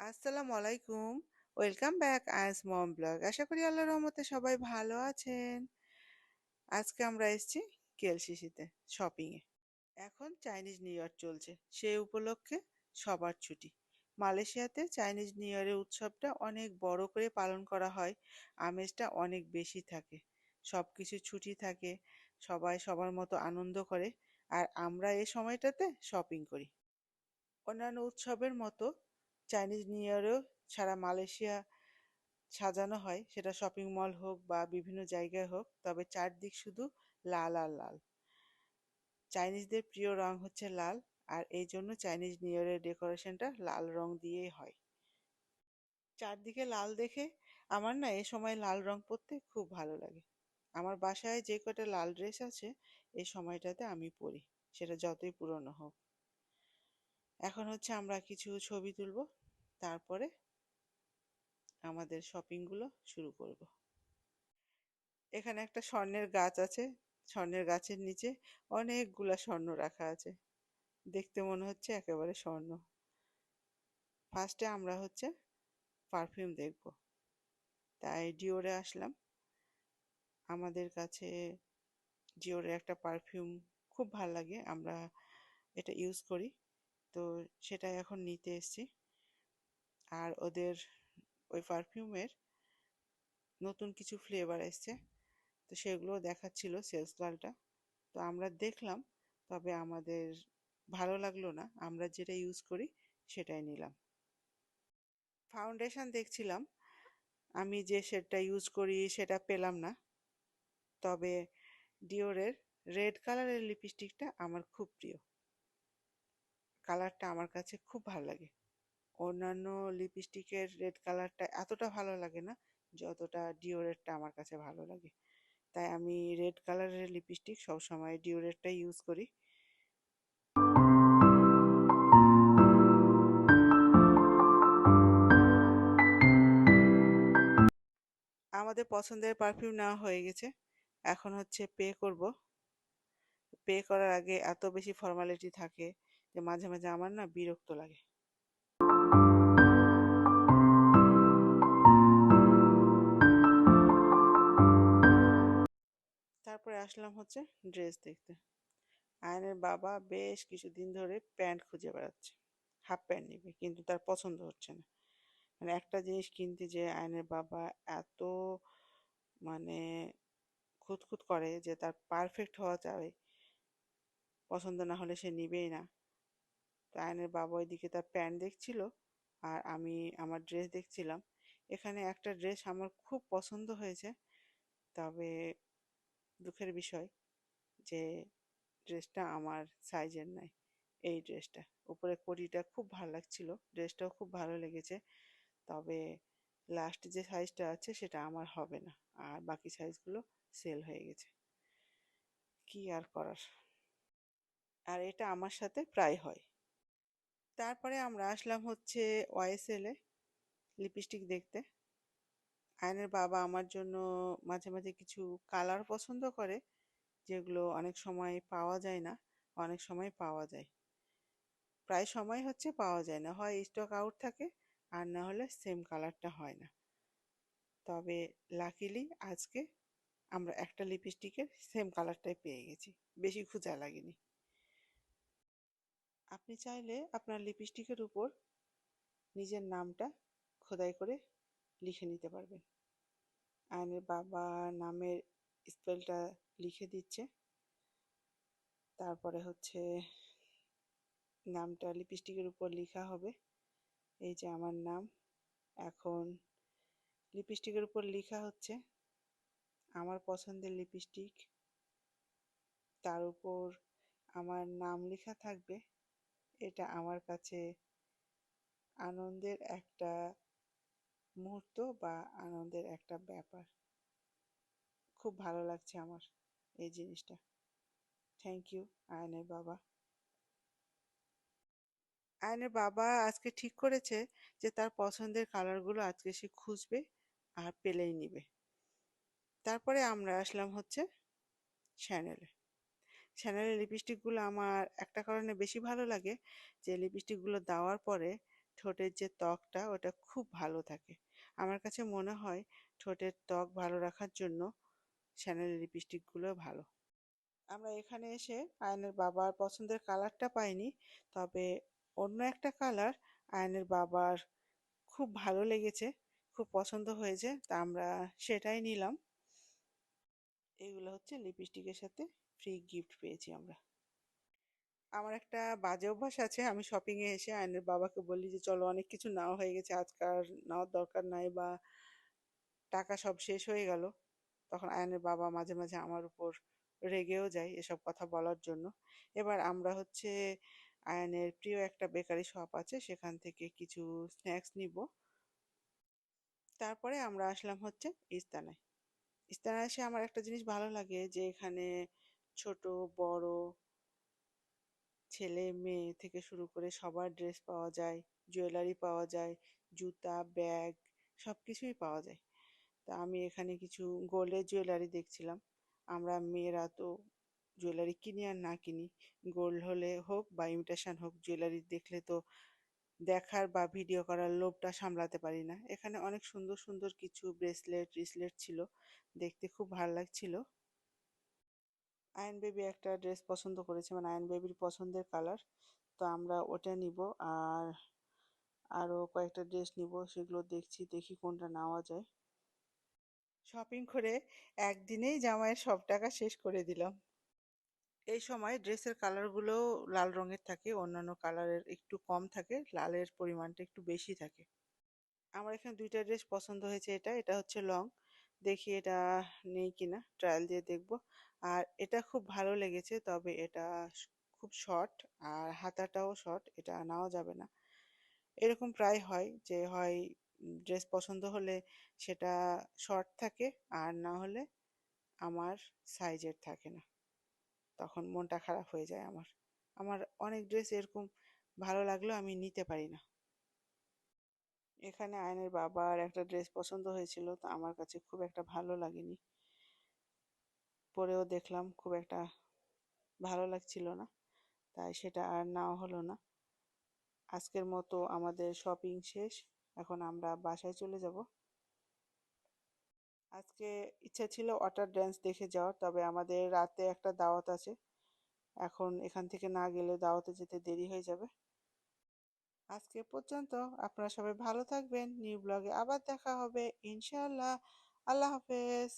আসসালামু আলাইকুম। Welcome back ice mom blog. আশা করি আল্লাহ রহমতে সবাই ভালো আছেন। আজকে আমরা এসেছি কেএলসিসিতে শপিংয়ে এখন চাইনিজ নিউ ইয়ার চলছে। সেই উপলক্ষে সবার ছুটি। মালয়েশিয়াতে চাইনিজ নিউ ইয়ারের উৎসবটা অনেক বড় করে পালন করা হয়। আমেজটা অনেক বেশি থাকে। সব কিছু ছুটি থাকে। সবাই সবার মতো আনন্দ করে। আর আমরা এই সময়টাতে শপিং করি। অন্যান্য উৎসবের মতো চাইনিজ নিউ ইয়ারেও সারা মালয়েশিয়া সাজানো হয়। সেটা শপিং মল হোক বা বিভিন্ন জায়গায় হোক, তবে চারদিক শুধু লাল আর লাল। চাইনিজদের প্রিয় রং হচ্ছে লাল, আর এই জন্য চাইনিজ নিউ ইয়ারের ডেকোরেশনটা লাল রং দিয়েই হয়। চারদিকে লাল দেখে আমার না এ সময় লাল রং পরতে খুব ভালো লাগে। আমার বাসায় যে কটা লাল ড্রেস আছে এই সময়টাতে আমি পরি। সেটা যতই পুরনো হোক। এখন হচ্ছে আমরা কিছু ছবি তুলব, তারপরে আমাদের শপিংগুলো শুরু করব। এখানে একটা স্বর্ণের গাছ আছে, স্বর্ণের গাছের নিচে অনেকগুলা স্বর্ণ রাখা আছে। দেখতে মনে হচ্ছে একেবারে স্বর্ণ। ফার্স্টে আমরা হচ্ছে পারফিউম দেখব। তাই ডিওরে আসলাম। আমাদের কাছে ডিওরের একটা পারফিউম খুব ভালো লাগে, আমরা এটা ইউজ করি। তো সেটা এখন নিতে এসছি। আর ওদের ওই পারফিউমের নতুন কিছু ফ্লেভার এসছে। তো সেগুলো দেখাচ্ছিল সেলস গার্লটা তো আমরা দেখলাম, তবে আমাদের ভালো লাগল না। আমরা যেটা ইউজ করি সেটাই নিলাম। ফাউন্ডেশন দেখছিলাম। আমি যে শেডটা ইউজ করি সেটা পেলাম না। তবে ডিওরের রেড কালারের লিপস্টিকটা আমার খুব প্রিয়। কালারটা আমার কাছে খুব ভালো লাগে। অন্যান্য লিপস্টিকের রেড কালারটা এতটা ভালো লাগে না, যতটা ডিওরেরটা আমার কাছে ভালো লাগে। তাই আমি রেড কালারের লিপস্টিক সবসময় ডিওরেরটাই ইউজ করি। আমাদের পছন্দের পারফিউম নেওয়া হয়ে গেছে। এখন হচ্ছে পে করব। পে করার আগে এত বেশি ফর্মালিটি থাকে যে মাঝে মাঝে আমার না বিরক্ত লাগে। তারপরে আসলাম হচ্ছে ড্রেস দেখতে। আয়নের বাবা বেশ কিছুদিন ধরে প্যান্ট খুঁজে বেড়াচ্ছে। হাফ প্যান্ট নেবে, কিন্তু তার পছন্দ হচ্ছে না। মানে একটা জিনিস কিনতে যে আয়নের বাবা এত মানে খুঁতখুত করে যে তার পারফেক্ট হওয়া চাই পছন্দ না হলে সে নিবেই না। তো বাবা ওইদিকে তার প্যান্ট দেখছিল আর আমি আমার ড্রেস দেখছিলাম। এখানে একটা ড্রেস আমার খুব পছন্দ হয়েছে। তবে দুঃখের বিষয় যে ড্রেসটা আমার সাইজের নাই, এই ড্রেসটা। উপরে কোটিটা খুব ভালো লাগছিল, ড্রেসটাও খুব ভালো লেগেছে। তবে লাস্ট যে সাইজটা আছে সেটা আমার হবে না, আর বাকি সাইজগুলো সেল হয়ে গেছে। কি আর করার? আর এটা আমার সাথে প্রায় হয়। তারপরে আমরা আসলাম হচ্ছে ওয়াইএসএলে লিপস্টিক দেখতে। আয়নের বাবা আমার জন্য মাঝে মাঝে কিছু কালার পছন্দ করে, যেগুলো অনেক সময় পাওয়া যায় না, অনেক সময় পাওয়া যায়। প্রায় সময় হচ্ছে পাওয়া যায় না, হয় স্টক আউট থাকে, আর না হলে সেম কালারটা হয় না। তবে লাকিলি আজকে আমরা একটা লিপস্টিকের সেম কালারটাই পেয়ে গেছি, বেশি খোঁজা লাগেনি। আপনি চাইলে আপনার লিপস্টিকের উপর নিজের নামটা খোদাই করে লিখে নিতে পারবেন। আয়নের বাবা নামের স্পেলটা লিখে দিচ্ছে। তারপরে হচ্ছে নামটা লিপস্টিকের উপর লেখা হবে। এই যে আমার নাম। এখন লিপস্টিকের উপর লেখা হচ্ছে, আমার পছন্দের লিপস্টিক, তার উপর আমার নাম লেখা থাকবে। এটা আমার কাছে আনন্দের একটা মুহূর্ত বা আনন্দের একটা ব্যাপার। খুব ভালো লাগছে আমার এই জিনিসটা। থ্যাংক ইউ আয়নের বাবা। আয়নের বাবা আজকে ঠিক করেছে যে তার পছন্দের কালারগুলো আজকে সে খুঁজবে আর পেলেই নিবে। তারপরে আমরা আসলাম হচ্ছে শ্যানেলে শ্যানেলের লিপস্টিকগুলো আমার একটা কারণে বেশি ভালো লাগে, যে লিপস্টিকগুলো দেওয়ার পরে ঠোঁটের যে ত্বকটা ওটা খুব ভালো থাকে। আমার কাছে মনে হয় ঠোঁটের ত্বক ভালো রাখার জন্য শ্যানেল লিপস্টিকগুলো ভালো। আমরা এখানে এসে আয়নের বাবার পছন্দের কালারটা পাইনি, তবে অন্য একটা কালার আয়নের বাবার খুব ভালো লেগেছে, খুব পছন্দ হয়েছে, তা আমরা সেটাই নিলাম। এগুলো হচ্ছে লিপস্টিকের সাথে ফ্রি গিফট পেয়েছি আমরা। আমার একটা বাজে অভ্যাস আছে, আমি শপিংয়ে এসে আয়নের বাবাকে বলি যে, চলো অনেক কিছু নেওয়া হয়ে গেছে আজকাল নেওয়ার দরকার নাই বা টাকা সব শেষ হয়ে গেল। তখন আয়নের বাবা মাঝে মাঝে আমার উপর রেগেও যায় এসব কথা বলার জন্য। এবার আমরা হচ্ছে আয়নের প্রিয় একটা বেকারি শপ আছে, সেখান থেকে কিছু স্ন্যাক্স নিব। তারপরে আমরা আসলাম হচ্ছে ইস্তানায়। ইস্তানায় এসে আমার একটা জিনিস ভালো লাগে যে, এখানে ছোট, বড় ছেলে মেয়ে থেকে শুরু করে সবার ড্রেস পাওয়া যায়, জুয়েলারি পাওয়া যায়, জুতা, ব্যাগ সব কিছুই পাওয়া যায়। তা আমি এখানে কিছু গোল্ডের জুয়েলারি দেখছিলাম। আমরা মেয়েরা তো জুয়েলারি কিনি আর না কিনি, গোল্ড হলে হোক বা ইমিটেশন হোক, জুয়েলারি দেখলে তো দেখার বা ভিডিও করার লোভটা সামলাতে পারি না। এখানে অনেক সুন্দর সুন্দর কিছু ব্রেসলেট, রিসলেট ছিল, দেখতে খুব ভালো লাগছিল। আয়ন বেবি একটা ড্রেস পছন্দ করেছে মানে আয়ন বেবির পছন্দের কালার। তো আমরা ওটা নিব আর আরও কয়েকটা ড্রেস নিব, সেগুলো দেখছি, দেখি কোনটা নেওয়া যায়। শপিং করে একদিনেই জামাইয়ের সব টাকা শেষ করে দিলাম। এই সময় ড্রেসের কালারগুলো লাল রঙের থাকে, অন্যান্য কালারের একটু কম থাকে, লালের পরিমাণটা একটু বেশি থাকে। আমার এখানে দুইটা ড্রেস পছন্দ হয়েছে এটা এটা হচ্ছে লং। দেখি এটা নেই কিনা, ট্রায়াল দিয়ে দেখব। আর এটা খুব ভালো লেগেছে, তবে এটা খুব শর্ট আর হাতাটাও শর্ট, এটা নেওয়া যাবে না। এরকম প্রায় হয় যে হয় ড্রেস পছন্দ হলে সেটা শর্ট থাকে আর না হলে আমার সাইজের থাকে না। তখন মনটা খারাপ হয়ে যায় আমার। আমার অনেক ড্রেস এরকম ভালো লাগলেও আমি নিতে পারি না। এখানে আয়নের বাবার একটা ড্রেস পছন্দ হয়েছিল, তো আমার কাছে খুব একটা ভালো লাগেনি। পরেও দেখলাম খুব একটা ভালো লাগছিল না। তাই সেটা আর নেওয়া হলো না। আজকের মতো আমাদের শপিং শেষ। এখন আমরা বাসায় চলে যাব। আজকে ইচ্ছা ছিল ওয়াটার ড্যান্স দেখে যাওয়ার, তবে আমাদের রাতে একটা দাওয়াত আছে। এখন এখান থেকে না গেলে দাওয়াতে যেতে দেরি হয়ে যাবে। আজকে পর্যন্ত আপনারা সবাই ভালো থাকবেন। নিউ ব্লগে আবার দেখা হবে। ইনশাআল্লাহ। আল্লাহ হাফেজ।